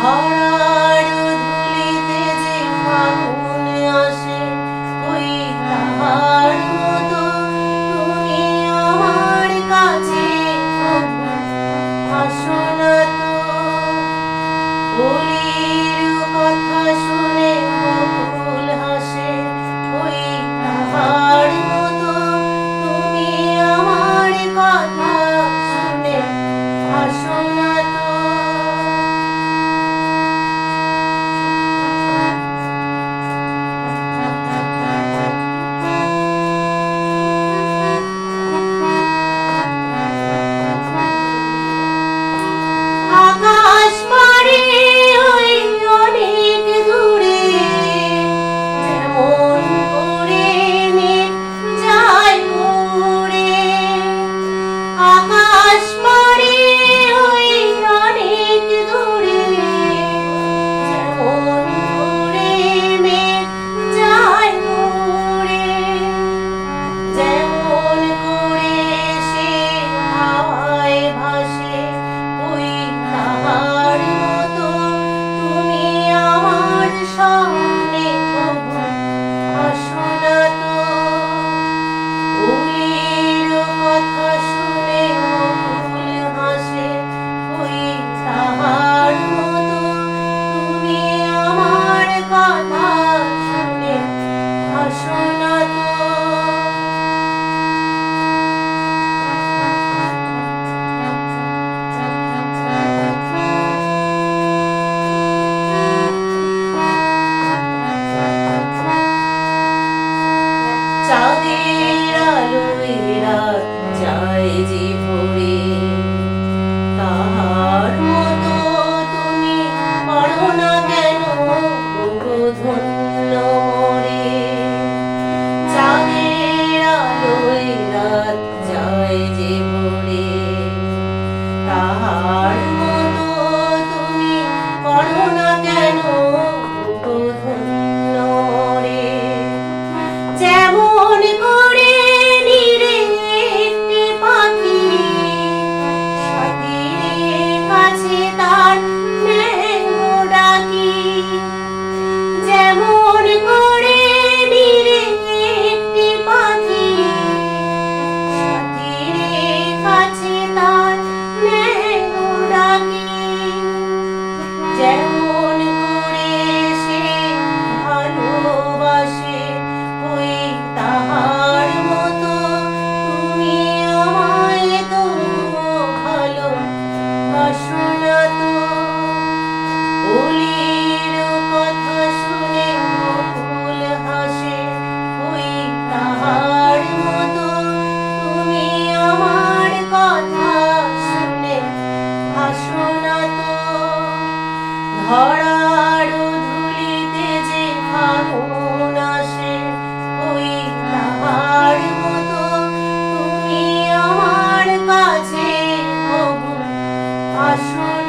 ধরার ধুলিতে যে মাগুন আসে, ওই তাহার মতো তুমি আমার কাছে আসো না তো। ওই চাঁদের আলোয় রাত যায় যে Wash my